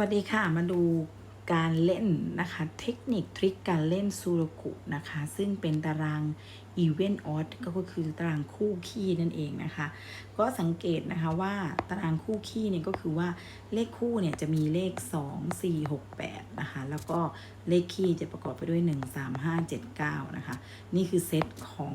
วัสดีค่ะ มาดูการเล่นนะคะ เทคนิคทริคการเล่นซูรกุนะคะ ซึ่งเป็นตาราง Event Odd ก็คือตารางคู่ขี้นั่นเองนะคะ ก็สังเกตนะคะว่าตารางคู่ขี้เนี่ยก็คือว่าเลขคู่เนี่ยจะมีเลข 2 4 6 8นะคะ แล้วก็เลขคี่จะประกอบไปด้วย 1 3 5 7 9นะคะ นี่คือเซตของ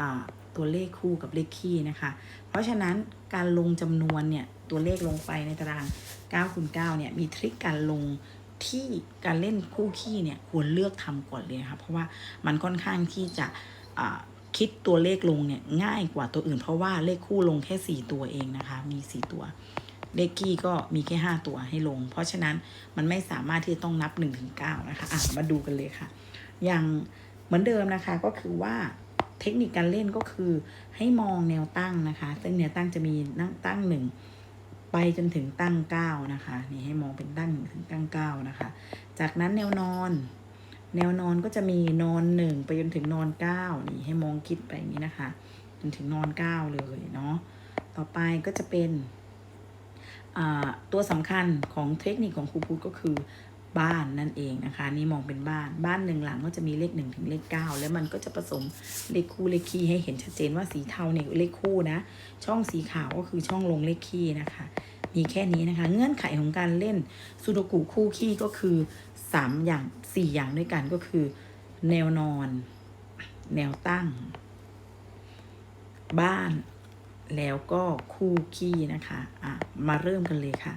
อา ตัวเลขคู่กับเลขคี่นะคะ เพราะฉะนั้นการลงจำนวนเนี่ยตัวเลขลงไปในตาราง9คูณ9เนี่ยมีทริคการลงที่การเล่นคู่ขี้เนี่ยควรเลือกทำก่อนเลยนะคะเพราะว่ามันค่อนข้างที่จะคิดตัวเลขลงเนี่ยง่ายกว่าตัวอื่น เพราะว่าเลขคู่ลงแค่ 4 ตัวเองนะคะ มี 4 ตัวเลขกี้ก็มีแค่ 5 ตัวให้ลง เพราะฉะนั้นมันไม่สามารถที่จะต้องนับ1-9ถึงนะคะอะมาดูกันเลยค่ะ อย่างเหมือนเดิมนะคะก็คือว่า เทคนิคการเล่นก็คือให้มองแนวตั้งนะคะ ซึ่งแนวตั้งจะมีนั่งตั้งหนึ่งไปจนถึงตั้งเก้านะคะนี่ให้มองเป็นตั้งหนึ่งถึงตั้งเก้านะคะ จากนั้นแนวนอน แนวนอนก็จะมีนอนหนึ่งไปจนถึงนอนเก้านี่ให้มองคิดไปอย่างนี้นะคะ จนถึงนอนเก้าเลยเนาะต่อไปก็จะเป็นตัวสำคัญของเทคนิคของครูพุทธก็คือ บ้านนั่นเองนะคะนี่มองเป็นบ้านบ้านหนึ่งหลังก็จะมีเลขหนึ่งถึงเลขเก้าแล้วมันก็จะผสมเลขคู่เลขคี่ให้เห็นชัดเจนว่าสีเทาเนี่ยเลขคู่นะ ช่องสีขาวก็คือช่องลงเลขคี่นะคะ มีแค่นี้นะคะ เงื่อนไขของการเล่นซูโดกุคู่คี่ก็คือสามอย่างสี่อย่างด้วยกันก็คือ แนวนอน แนวตั้ง บ้านแล้วก็คู่ขี้นะคะอะมาเริ่มกันเลยค่ะ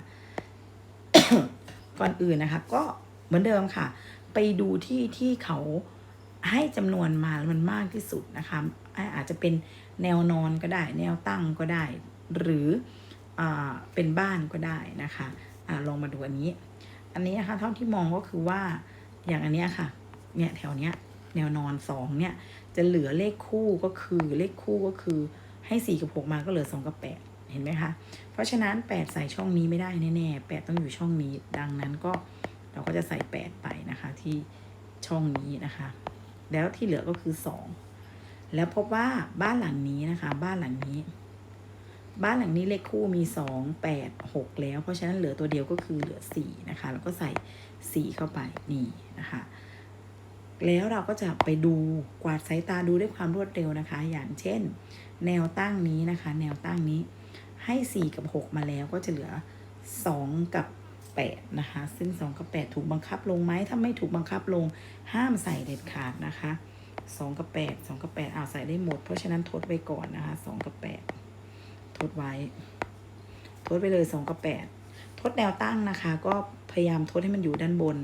ก่อนอื่นนะคะ ก็เหมือนเดิมค่ะ ไปดูที่ที่เขาให้จำนวนมามันมากที่สุดนะคะ อาจจะเป็นแนวนอนก็ได้ แนวตั้งก็ได้ หรืออเป็นบ้านก็ได้นะคะอะลองมาดูอันนี้ อันนี้นะคะเท่าที่มองก็คือว่าอย่างอันเนี้ยค่ะ เนี่ยแถวเนี้ยแนวนอนสองเนี่ยจะเหลือเลขคู่ก็คือเลขคู่ก็คือให้สี่กับหกมาก็เหลือสองกับแปด เห็นไหมคะ เพราะฉะนั้นแปดใส่ช่องนี้ไม่ได้แน่ๆแปดต้องอยู่ช่องนี้ ดังนั้นก็เราก็จะใส่แปดไปนะคะที่ช่องนี้นะคะ แล้วที่เหลือก็คือสองแล้วพบว่าบ้านหลังนี้นะคะ บ้านหลังนี้ บ้านหลังนี้เลขคู่มีสองแปดหกแล้ว เพราะฉะนั้นเหลือตัวเดียวก็คือเหลือสี่นะคะ แล้วก็ใส่สี่เข้าไปนี่นะคะแล้วเราก็จะไปดูกวาดสายตาดูด้วยความรวดเร็วนะคะ อย่างเช่น แนวตั้งนี้นะคะ แนวตั้งนี้ ให้ 4 กับ 6 มาแล้วก็จะเหลือ 2 กับ 8 นะคะ ซึ่ง 2 กับ 8 ถูกบังคับลงไหมถ้าไม่ถูกบังคับลงห้ามใส่เด็ดขาดนะคะ 2 กับ 8 2 กับ 8เอาใส่ได้หมด เพราะฉะนั้นทดไว้ก่อนนะคะ 2 กับ 8 ทดไว้ ทดไปเลย 2 กับ 8 ทดแนวตั้งนะคะ ก็พยายามทดให้มันอยู่ด้านบน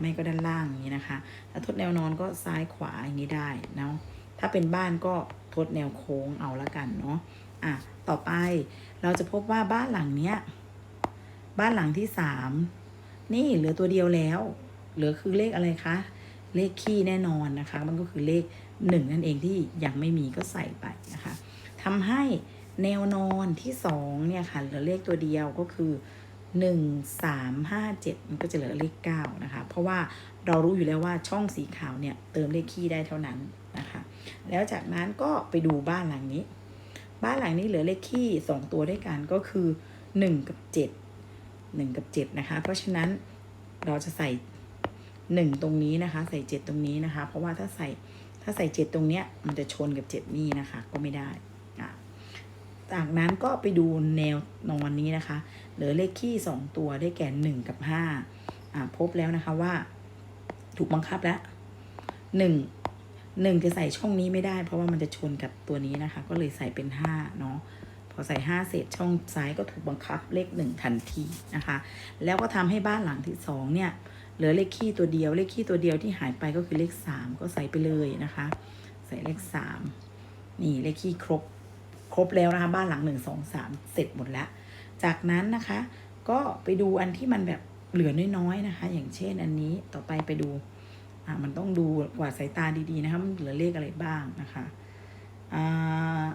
ไม่ก็ด้านล่างอย่างนี้นะคะ ถ้าทดแนวนอนก็ซ้ายขวาอย่างนี้ได้เนาะถ้าเป็นบ้านก็ทดแนวโค้งเอาละกันเนาะ อะต่อไปเราจะพบว่าบ้านหลังเนี้ยบ้านหลังที่สามนี่เหลือตัวเดียวแล้ว เหลือคือเลขอะไรคะเลขคี่แน่นอนนะคะ มันก็คือเลขหนึ่งนั่นเองที่ยังไม่มีก็ใส่ไปนะคะทำให้แนวนอนที่สองเนี่ยค่ะเหลือเลขตัวเดียวก็คือหนึ่งสามห้าเจ็ดมันก็จะเหลือเลขเก้านะคะ เพราะว่าเรารู้อยู่แล้วว่าช่องสีขาวเนี่ยเติมเลขคี่ได้เท่านั้นนะคะ แล้วจากนั้นก็ไปดูบ้านหลังนี้ บ้านหลังนี้เหลือเลขคี่สองตัวด้วยกันก็คือหนึ่งกับเจ็ดหนึ่งกับเจ็ดนะคะ เพราะฉะนั้นเราจะใส่หนึ่งตรงนี้นะคะ ใส่เจ็ดตรงนี้นะคะ เพราะว่าถ้าใส่ถ้าใส่เจ็ดตรงเนี้ยมันจะชนกับเจ็ดนี่นะคะ ก็ไม่ได้อะจากนั้นก็ไปดูแนวนอนนี้นะคะ เหลือเลขคี่สองตัวได้แก่หนึ่งกับห้าอ่าพบแล้วนะคะว่า ถูกบังคับแล้วหนึ่ง หนึ่งจะใส่ช่องนี้ไม่ได้ เพราะว่ามันจะชนกับตัวนี้นะคะ ก็เลยใส่เป็นห้าเนาะพอใส่ห้าเสร็จช่องซ้ายก็ถูกบังคับเลขหนึ่งทันทีนะคะ แล้วก็ทำให้บ้านหลังที่สองเนี่ยเหลือเลขคี่ตัวเดียว เลขคี่ตัวเดียวที่หายไปก็คือเลขสามก็ใส่ไปเลยนะคะ ใส่เลขสามนี่เลขคี่ครบครบแล้วนะคะ บ้านหลังหนึ่งสองสามเสร็จหมดแล้ว จากนั้นนะคะ ก็ไปดูอันที่มันแบบเหลือน้อยๆนะคะ อย่างเช่นอันนี้ต่อไปไปดู อ่ามันต้องดูกว่าสายตาดีๆนะคะมันเหลือเลขอะไรบ้างนะคะอ่า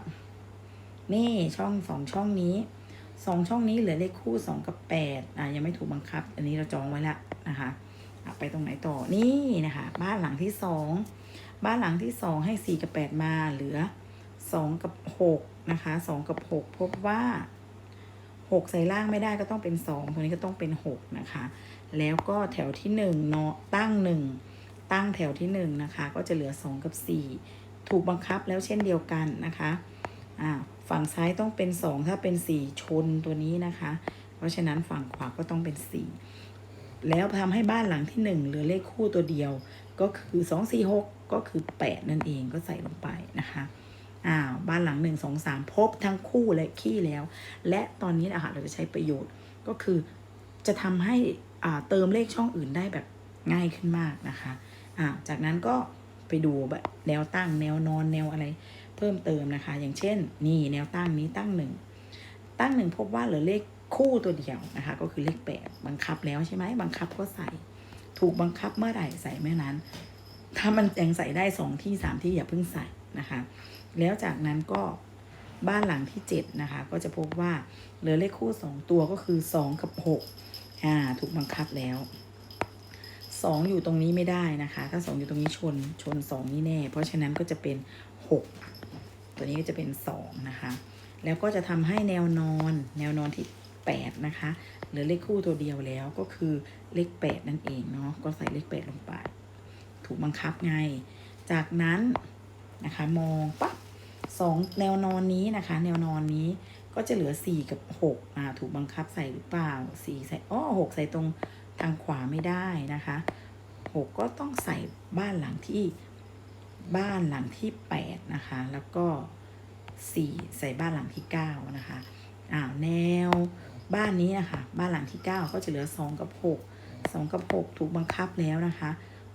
นี่ช่องสองช่องนี้สองช่องนี้เหลือเลขคู่สองกับแปดอ่ายังไม่ถูกบังคับ อันนี้เราจองไว้แล้วนะคะอะไปตรงไหนต่อนี่นะคะ บ้านหลังที่สองบ้านหลังที่สองให้สี่กับแปดมาเหลือสองกับหกนะคะสองกับหกพบว่าหกใส่ล่างไม่ได้ก็ต้องเป็นสองตัวนี้ก็ต้องเป็นหกนะคะ แล้วก็แถวที่หนึ่งเนาะตั้งหนึ่ง ตั้งแถวที่หนึ่งนะคะก็จะเหลือสองกับสี่ถูกบังคับแล้วเช่นเดียวกันนะคะอ่าฝั่งซ้ายต้องเป็นสองถ้าเป็นสี่ชนตัวนี้นะคะ เพราะฉะนั้นฝั่งขวาก็ต้องเป็นสี่แล้วทำให้บ้านหลังที่หนึ่งเหลือเลขคู่ตัวเดียว ก็คือสองสี่หกก็คือแปดนั่นเองก็ใส่ลงไปนะคะอ้าวบ้านหลังหนึ่งสองสามพบทั้งคู่และขี้แล้ว และตอนนี้นะคะเราจะใช้ประโยชน์ก็คือจะทำให้อ่าเติมเลขช่องอื่นได้แบบง่ายขึ้นมากนะคะ อ่าจากนั้นก็ไปดูแบบแนวตั้งแนวนอนแนวอะไรเพิ่มเติมนะคะ อย่างเช่น นี่แนวตั้งนี้ตั้งหนึ่งตั้งหนึ่งพบว่าเหลือเลขคู่ตัวเดียวนะคะ ก็คือเลขแปดบังคับแล้วใช่ไหมบังคับก็ใส่ ถูกบังคับเมื่อไหร่ใส่เมื่อนั้น ถ้ามันยังใส่ได้สองที่สามที่อย่าเพิ่งใส่นะคะ แล้วจากนั้นก็บ้านหลังที่เจ็ดนะคะ ก็จะพบว่าเหลือเลขคู่สองตัวก็คือสองกับหกอ่าถูกบังคับแล้ว สองอยู่ตรงนี้ไม่ได้นะคะ ถ้าสองอยู่ตรงนี้ชนชนสองนี่แน่ เพราะฉะนั้นก็จะเป็นหกตัวนี้ก็จะเป็นสองนะคะ แล้วก็จะทำให้แนวนอน แนวนอนที่แปดนะคะเหลือเลขคู่ตัวเดียวแล้วก็คือเลขแปดนั่นเองเนาะก็ใส่เลขแปดลงไป ถูกบังคับไง จากนั้นนะคะมองปั๊บสองแนวนอนนี้นะคะ แนวนอนนี้ก็จะเหลือสี่กับหกอ่าถูกบังคับใส่หรือเปล่าสี่ใส่อ้อหกใส่ตรง ทางขวาไม่ได้นะคะหกก็ต้องใส่บ้านหลังที่บ้านหลังที่แปดนะคะ แล้วก็สี่ใส่บ้านหลังที่เก้านะคะอ้าวแนวบ้านนี้นะคะบ้านหลังที่เก้าก็จะเหลือสองกับหกสองกับหกถูกบังคับแล้วนะคะ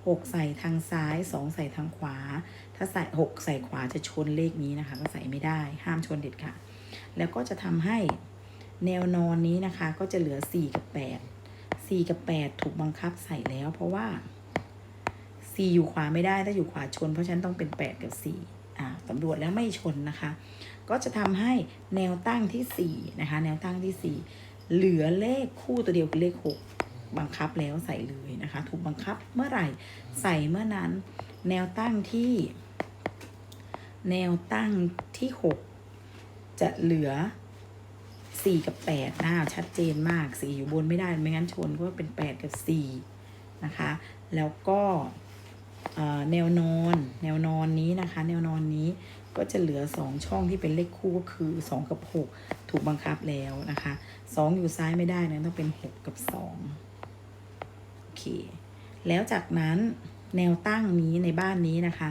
หกใส่ทางซ้ายสองใส่ทางขวา ถ้าใส่หกใส่ขวาจะชนเลขนี้นะคะ ก็ใส่ไม่ได้ห้ามชนเด็ดขาดแล้วก็จะทำให้แนวนอนนี้นะคะ ก็จะเหลือสี่กับแปดสี่กับแปดถูกบังคับใส่แล้ว เพราะว่าสี่อยู่ขวาไม่ได้ถ้าอยู่ขวาชน เพราะฉะนั้นต้องเป็นแปดกับสี่อ่าสำรวจแล้วไม่ชนนะคะ ก็จะทำให้แนวตั้งที่สี่นะคะ แนวตั้งที่สี่เหลือเลขคู่ตัวเดียวคือเลขหกบังคับแล้วใส่เลยนะคะ ถูกบังคับเมื่อไหร่ใส่เมื่อนั้น แนวตั้งที่ แนวตั้งที่หกจะเหลือ สี่กับแปดนะชัดเจนมากสี่อยู่บนไม่ได้ ไม่งั้นชนก็เป็นแปดกับสี่นะคะ แล้วก็แนวนอน แนวนอนนี้นะคะ แนวนอนนี้ก็จะเหลือสองช่องที่เป็นเลขคู่ก็คือสองกับหกถูกบังคับแล้วนะคะสองอยู่ซ้ายไม่ได้นะต้องเป็นหกกับสองโอเค แล้วจากนั้นแนวตั้งนี้ในบ้านนี้นะคะ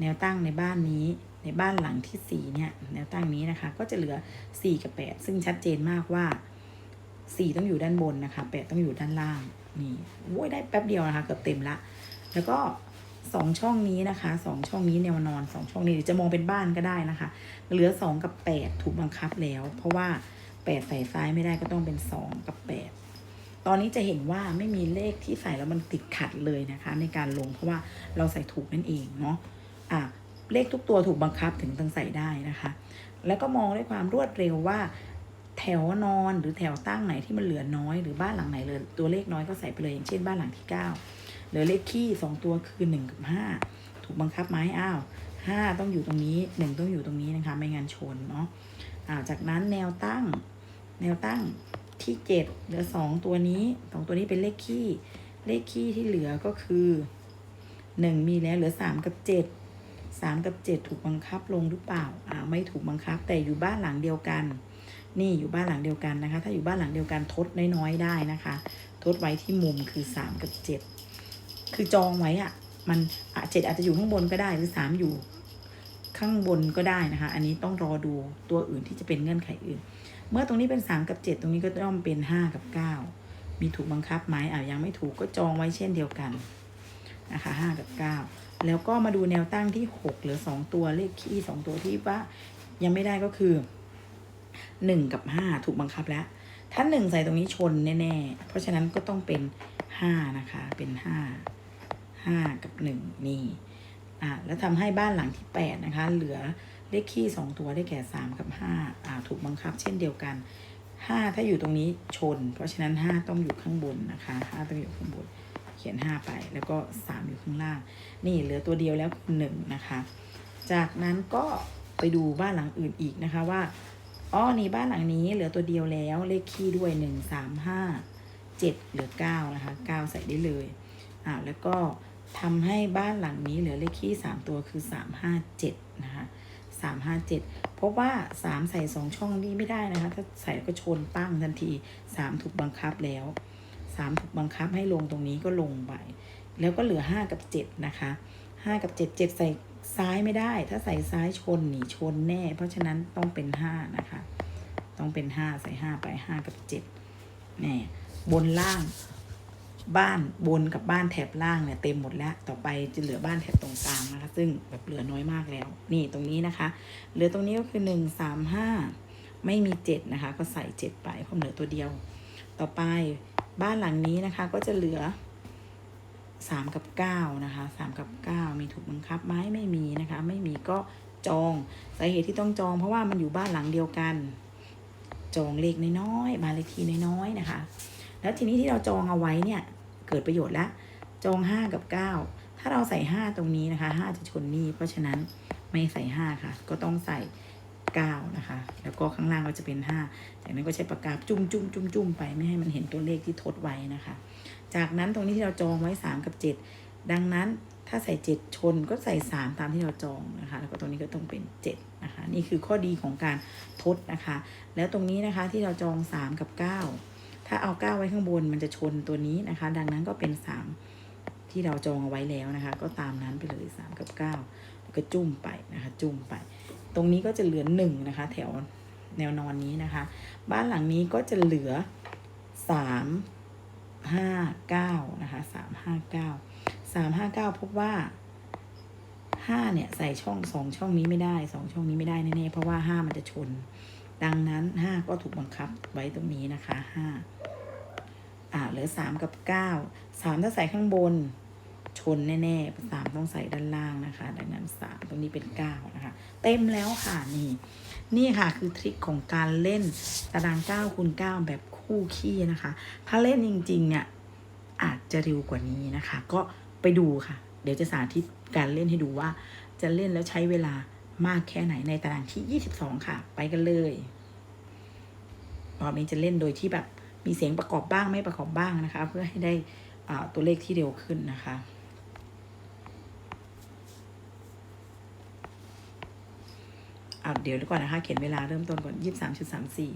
แนวตั้งในบ้านนี้ ในบ้านหลังที่สี่เนี่ย แนวตั้งนี้นะคะ ก็จะเหลือสี่กับแปดซึ่งชัดเจนมากว่าสี่ต้องอยู่ด้านบนนะคะแปดต้องอยู่ด้านล่าง นี่โว้ยได้แป๊บเดียวนะคะ เกือบเต็มละ แล้วก็สองช่องนี้นะคะสองช่องนี้แนวนอนสองช่องนี้หรือจะมองเป็นบ้านก็ได้นะคะ เหลือสองกับแปดถูกบังคับแล้ว เพราะว่าแปดใส่ซ้ายไม่ได้ก็ต้องเป็นสองกับแปดตอนนี้จะเห็นว่าไม่มีเลขที่ใส่แล้วมันติดขัดเลยนะคะ ในการลงเพราะว่าเราใส่ถูกนั่นเองเนาะอะ เลขทุกตัวถูกบังคับถึงต้องใส่ได้นะคะ แล้วก็มองด้วยความรวดเร็วว่า แถวนอนหรือแถวตั้งไหนที่มันเหลือน้อย หรือบ้านหลังไหนเหลยตัวเลขน้อยก็ใส่ไปเลยอย่างเช่นบ้านหลังที่เก้าเหลือเลขคี่สองตัวคือหนึ่งกับห้าถูกบังคับไหมอ้าวห้าต้องอยู่ตรงนี้หนึ่งต้องอยู่ตรงนี้นะคะ ไม่งั้นชนเนาะอ่าจากนั้นแนวตั้ง แนวตั้งที่เจ็ดเหลือสองตัวนี้สองตัวนี้เป็นเลขคี่เลขคี่ที่เหลือก็คือหนึ่งมีแล้วเหลือสามกับเจ็ด สามกับเจ็ดถูกบังคับลงหรือเปล่าอ่าไม่ถูกบังคับ แต่อยู่บ้านหลังเดียวกัน นี่อยู่บ้านหลังเดียวกันนะคะ ถ้าอยู่บ้านหลังเดียวกันทดน้อยๆได้นะคะ ทดไว้ที่มุมคือสามกับเจ็ดคือจองไว้อะมันอะเจ็ดอาจจะอยู่ข้างบนก็ได้หรือสามอยู่ข้างบนก็ได้นะคะ อันนี้ต้องรอดูตัวอื่นที่จะเป็นเงื่อนไขอื่น เมื่อตรงนี้เป็นสามกับเจ็ดตรงนี้ก็ต้องเป็นห้ากับเก้ามีถูกบังคับไหมอ่ายังไม่ถูกก็จองไว้เช่นเดียวกันนะคะห้ากับเก้า แล้วก็มาดูแนวตั้งที่หกเหลือสองตัวเลขคี่สองตัวที่ว่ายังไม่ได้ก็คือหนึ่งกับห้าถูกบังคับแล้ว ถ้าหนึ่งใส่ตรงนี้ชนแน่ๆ เพราะฉะนั้นก็ต้องเป็นห้านะคะ เป็นห้าห้ากับหนึ่งนี่อ่าแล้วทำให้บ้านหลังที่แปดนะคะ เหลือเลขคี่สองตัวได้แก่สามกับห้าอ่า ถูกบังคับ เช่นเดียวกันห้าถ้าอยู่ตรงนี้ชน เพราะฉะนั้นห้าต้องอยู่ข้างบนนะคะห้าต้องอยู่ข้างบน ขียนห้าไป แล้วก็สามอยู่ข้างล่าง นี่เหลือตัวเดียวแล้วคือหนึ่งนะคะ จากนั้นก็ไปดูบ้านหลังอื่นอีกนะคะว่าอ๋อนี่บ้านหลังนี้เหลือตัวเดียวแล้วเลขคี่ด้วยหนึ่งสามห้าเจ็ดเหลือเก้านะคะเก้าใส่ได้เลยอ่าแล้วก็ทำให้บ้านหลังนี้เหลือเลขคี่สามตัวคือสามห้าเจ็ดนะคะสามห้าเจ็ดพราะว่าสามใส่สองช่องนี้ไม่ได้นะคะ ถ้าใส่ก็ชนปั้งทันทีสามถูกบังคับแล้ว สามถูกบังคับให้ลงตรงนี้ก็ลงไป แล้วก็เหลือห้ากับเจ็ดนะคะห้ากับเจ็ดเจ็ดใส่ซ้ายไม่ได้ ถ้าใส่ซ้ายชนหนีชนแน่ เพราะฉะนั้นต้องเป็นห้านะคะ ต้องเป็นห้าใส่ห้าไปห้ากับเจ็ดนี่บนล่างบ้านบนกับบ้านแถบล่างเนี่ยเต็มหมดแล้ว ต่อไปจะเหลือบ้านแถบตรงกลางนะคะ ซึ่งแบบเหลือน้อยมากแล้ว นี่ตรงนี้นะคะ เหลือตรงนี้ก็คือหนึ่งสามห้าไม่มีเจ็ดนะคะ ก็ใส่เจ็ดไปเพราะเหลือตัวเดียว ต่อไป บ้านหลังนี้นะคะก็จะเหลือสามกับเก้านะคะสามกับเก้ามีถูกบังคับไหมไม่มีนะคะ ไม่มีก็จองสาเหตุที่ต้องจอง เพราะว่ามันอยู่บ้านหลังเดียวกัน จองเลขน้อยๆบ้านเลขที่น้อยๆนะคะ แล้วทีนี้ที่เราจองเอาไว้เนี่ยเกิดประโยชน์ละจองห้ากับเก้าถ้าเราใส่ห้าตรงนี้นะคะห้าจะชนนี่เพราะฉะนั้นไม่ใส่ห้าค่ะ ก็ต้องใส่ เก้านะคะ แล้วก็ข้างล่างก็จะเป็นห้าจากนั้นก็ใช้ปากกาจุ่มจุ่มจุ่มจุ่มไปไม่ให้มันเห็นตัวเลขที่ทดไว้นะคะ จากนั้นตรงนี้ที่เราจองไว้สามกับเจ็ดดังนั้นถ้าใส่เจ็ดชนก็ใส่สามตามที่เราจองนะคะ แล้วก็ตรงนี้ก็ต้องเป็นเจ็ดนะคะ นี่คือข้อดีของการทดนะคะ แล้วตรงนี้นะคะที่เราจองสามกับเก้าถ้าเอาเก้าไว้ข้างบนมันจะชนตัวนี้นะคะ ดังนั้นก็เป็นสามที่เราจองเอาไว้แล้วนะคะ ก็ตามนั้นไปเลยสามกับเก้าแล้วก็จุ่มไปนะคะ จุ่มไป ตรงนี้ก็จะเหลือหนึ่งนะคะ แถวแนวนอนนี้นะคะ บ้านหลังนี้ก็จะเหลือสามห้าเก้านะคะสามห้าเก้าสามห้าเก้าพบว่าห้าเนี่ยใส่ช่องสองช่องนี้ไม่ได้สองช่องนี้ไม่ได้แน่ๆเพราะว่าห้ามันจะชน ดังนั้นห้าก็ถูกบังคับไว้ตรงนี้นะคะห้าอ่าเหลือสามกับเก้าสามถ้าใส่ข้างบน นแน่ๆสามต้องใส่ด้านล่างนะคะ ดังนั้นสามตรงนี้เป็นเก้านะคะ เต็มแล้วค่ะนี่ นี่ค่ะคือทริคของการเล่นตาราง9คูณ9แบบคู่ขี้นะคะ ถ้าเล่นจริงๆเนี่ยอาจจะเร็วกว่านี้นะคะ ก็ไปดูค่ะ เดี๋ยวจะสาธิตการเล่นให้ดูว่า จะเล่นแล้วใช้เวลามากแค่ไหนในตารางที่ 22 ค่ะ ไปกันเลยรอบนี้จะเล่นโดยที่แบบมีเสียงประกอบบ้างไม่ประกอบบ้างนะคะ เพื่อให้ได้ตัวเลขที่เร็วขึ้นนะคะ อะเดี๋ยวก่อนนะคะ เขียนเวลาเริ่มต้นก่อนยี่สามจุดสามสี่